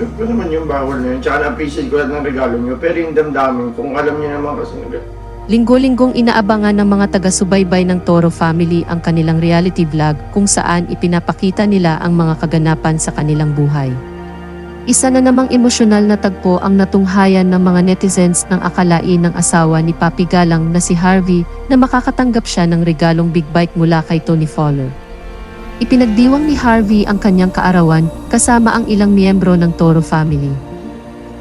Tanggap ko naman yung bawal na yun. Tsaka na-appreciate ko lahat ng regalo nyo. Pero yung damdamin, kung alam nyo naman kasi Linggo-linggong inaabangan ng mga taga-subaybay ng Toro family ang kanilang reality vlog kung saan ipinapakita nila ang mga kaganapan sa kanilang buhay. Isa na namang emosyonal na tagpo ang natunghayan ng mga netizens ng akalain ng asawa ni Papi Galang na si Harvey na makakatanggap siya ng regalong big bike mula kay Tony Fowler. Ipinagdiwang ni Harvey ang kanyang kaarawan kasama ang ilang miyembro ng Toro family.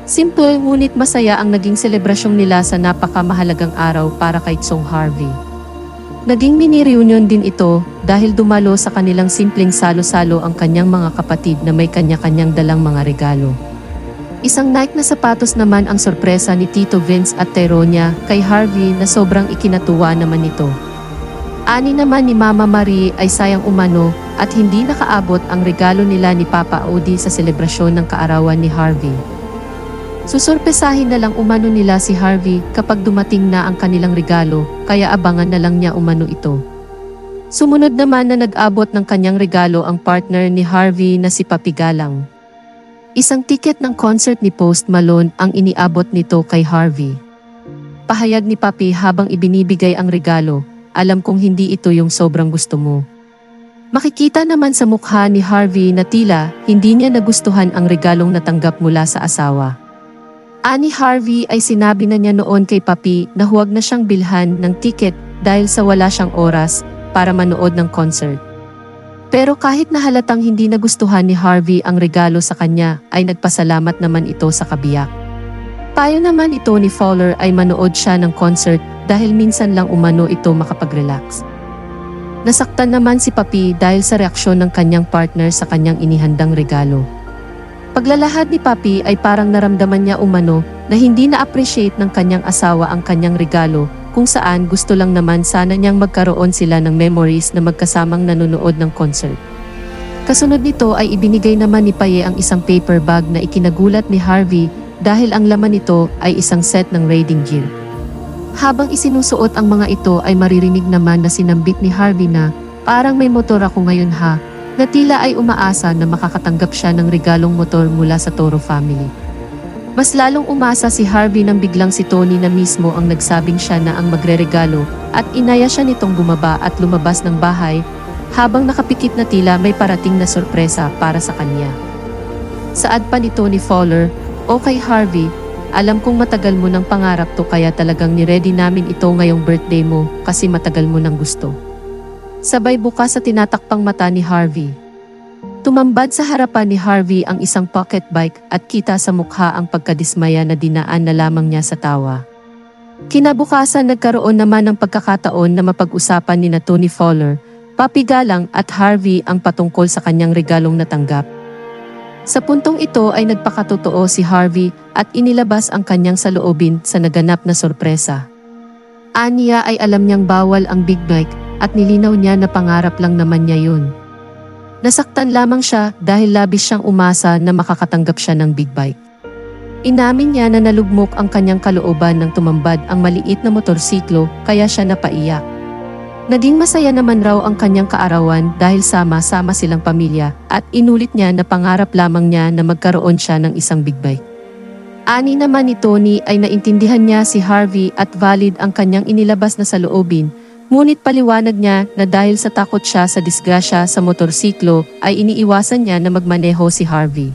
Simple ngunit masaya ang naging selebrasyon nila sa napakamahalagang araw para kay Tsong Harvey. Naging mini-reunion din ito dahil dumalo sa kanilang simpleng salo-salo ang kanyang mga kapatid na may kanya-kanyang dalang mga regalo. Isang Nike na sapatos naman ang sorpresa ni Tito Vince at Tyronia kay Harvey na sobrang ikinatuwa naman nito. Ani naman ni Mama Marie ay sayang umano at hindi nakaabot ang regalo nila ni Papa Odi sa selebrasyon ng kaarawan ni Harvey. Susurpesahin na lang umano nila si Harvey kapag dumating na ang kanilang regalo, kaya abangan na lang niya umano ito. Sumunod naman na nag-abot ng kanyang regalo ang partner ni Harvey na si Papi Galang. Isang tiket ng concert ni Post Malone ang iniabot nito kay Harvey. Pahayag ni Papi habang ibinibigay ang regalo, alam kong hindi ito yung sobrang gusto mo. Makikita naman sa mukha ni Harvey na tila hindi niya nagustuhan ang regalong natanggap mula sa asawa. Ani Harvey ay sinabi na niya noon kay Papi na huwag na siyang bilhan ng tiket dahil sa wala siyang oras para manood ng concert. Pero kahit na halatang hindi nagustuhan ni Harvey ang regalo sa kanya ay nagpasalamat naman ito sa kabiyak. Payo naman ito ni Fowler ay manood siya ng concert dahil minsan lang umano ito makapag-relax. Nasaktan naman si Papi dahil sa reaksyon ng kanyang partner sa kanyang inihandang regalo. Paglalahad ni Papi ay parang naramdaman niya umano na hindi na-appreciate ng kanyang asawa ang kanyang regalo kung saan gusto lang naman sana niyang magkaroon sila ng memories na magkasamang nanonood ng concert. Kasunod nito ay ibinigay naman ni Paye ang isang paper bag na ikinagulat ni Harvey dahil ang laman nito ay isang set ng raiding gear. Habang isinusuot ang mga ito ay maririnig naman na sinambit ni Harvey na parang may motor ako ngayon ha, na tila ay umaasa na makakatanggap siya ng regalong motor mula sa Toro family. Mas lalong umasa si Harvey nang biglang si Tony na mismo ang nagsabing siya na ang magreregalo at inaya siya nitong bumaba at lumabas ng bahay habang nakapikit na tila may parating na sorpresa para sa kanya. Saad pa ni Tony Fowler, o kay Harvey, alam kong matagal mo ng pangarap to kaya talagang niready namin ito ngayong birthday mo kasi matagal mo nang gusto. Sabay bukas sa tinatakpang mata ni Harvey. Tumambad sa harapan ni Harvey ang isang pocket bike at kita sa mukha ang pagkadismaya na dinaan na lamang niya sa tawa. Kinabukasan nagkaroon naman ng pagkakataon na mapag-usapan ni na Tony Fowler, Papi Galang at Harvey ang patungkol sa kanyang regalong natanggap. Sa puntong ito ay nagpakatotoo si Harvey at inilabas ang kanyang saloobin sa naganap na sorpresa. Aniya ay alam niyang bawal ang big bike at nilinaw niya na pangarap lang naman niya yun. Nasaktan lamang siya dahil labis siyang umasa na makakatanggap siya ng big bike. Inamin niya na nalugmok ang kanyang kalooban nang tumambad ang maliit na motorsiklo kaya siya napaiyak. Naging masaya naman raw ang kanyang kaarawan dahil sama-sama silang pamilya at inulit niya na pangarap lamang niya na magkaroon siya ng isang big bike. Ani naman ni Tony ay naintindihan niya si Harvey at valid ang kanyang inilabas na saloobin, ngunit paliwanag niya na dahil sa takot siya sa disgrasya sa motorsiklo ay iniiwasan niya na magmaneho si Harvey.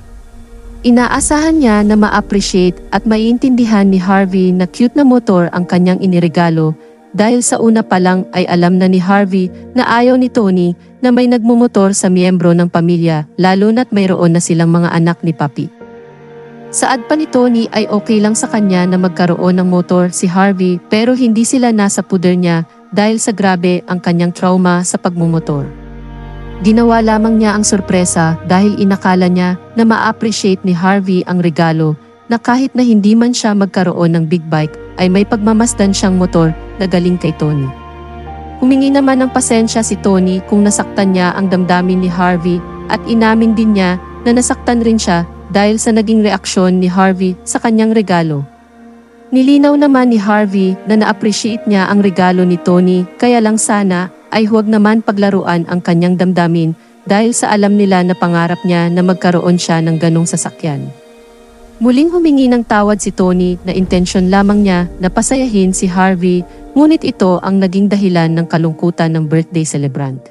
Inaasahan niya na ma-appreciate at maiintindihan ni Harvey na cute na motor ang kanyang iniregalo dahil sa una pa lang ay alam na ni Harvey na ayaw ni Tony na may nagmumotor sa miyembro ng pamilya lalo na't mayroon na silang mga anak ni Papi. Saad pa ni Tony ay okay lang sa kanya na magkaroon ng motor si Harvey pero hindi sila nasa puder niya dahil sa grabe ang kanyang trauma sa pagmumotor. Ginawa lamang niya ang sorpresa dahil inakala niya na ma-appreciate ni Harvey ang regalo na kahit na hindi man siya magkaroon ng big bike ay may pagmamasdan siyang motor na galing kay Tony. Humingi naman ng pasensya si Tony kung nasaktan niya ang damdamin ni Harvey at inamin din niya na nasaktan rin siya dahil sa naging reaksyon ni Harvey sa kanyang regalo. Nilinaw naman ni Harvey na na-appreciate niya ang regalo ni Tony kaya lang sana ay huwag naman paglaruan ang kanyang damdamin dahil sa alam nila na pangarap niya na magkaroon siya ng ganong sasakyan. Muling humingi ng tawad si Tony na intensyon lamang niya na pasayahin si Harvey, ngunit ito ang naging dahilan ng kalungkutan ng birthday celebrant.